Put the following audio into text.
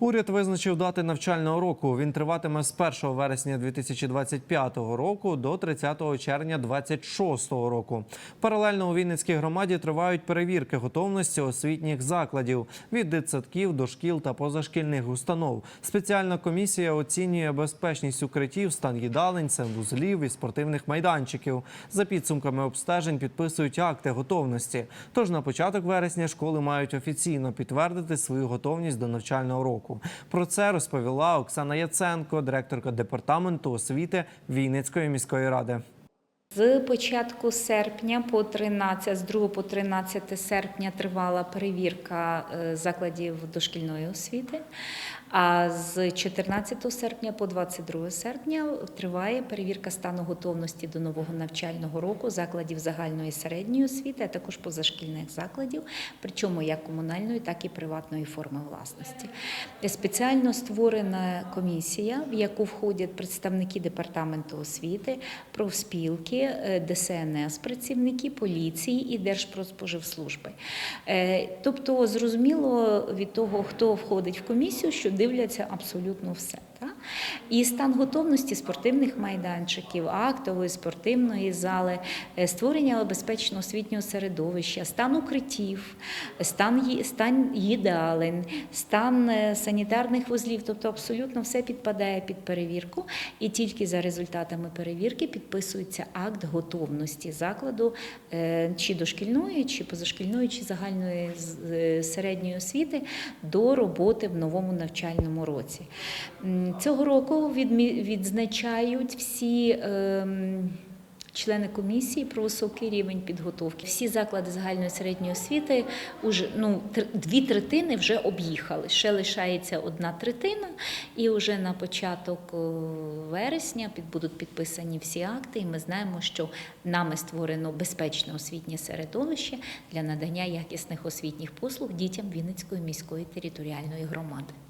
Уряд визначив дати навчального року. Він триватиме з 1 вересня 2025 року до 30 червня 2026 року. Паралельно у Вінницькій громаді тривають перевірки готовності освітніх закладів від дитсадків до шкіл та позашкільних установ. Спеціальна комісія оцінює безпечність укриттів, стан їдалень, санвузлів і спортивних майданчиків. За підсумками обстежень підписують акти готовності. Тож на початок вересня школи мають офіційно підтвердити свою готовність до навчального року. Про це розповіла Оксана Яценко, директорка департаменту освіти Вінницької міської ради. З початку серпня по 13, з 2 по 13 серпня тривала перевірка е, закладів дошкільної освіти. А з 14 серпня по 22 серпня триває перевірка стану готовності до нового навчального року закладів загальної середньої освіти, а також позашкільних закладів, причому як комунальної, так і приватної форми власності. Спеціально створена комісія, в яку входять представники департаменту освіти, профспілки, е, ДСНС, працівники поліції і Держпродспоживслужби. Е, Тобто, зрозуміло від того, хто входить в комісію, що дивляться абсолютно все. І стан готовності спортивних майданчиків, актової спортивної зали, е, створення безпечного освітнього середовища, стан укриттів, стан, стан їдалень, стан е, санітарних вузлів, тобто абсолютно все підпадає під перевірку, і тільки за результатами перевірки підписується акт готовності закладу е, чи дошкільної, чи позашкільної, чи загальної середньої освіти до роботи в новому навчальному році. М, Цього року відзначають всі. ем, Члени комісії про високий рівень підготовки. Всі заклади загальної середньої освіти уже ну дві третини вже об'їхали. Ще лишається одна третина, і вже на початок е, вересня під будуть підписані всі акти. І ми знаємо, що нами створено безпечне освітнє середовище для надання якісних освітніх послуг дітям Вінницької міської територіальної громади.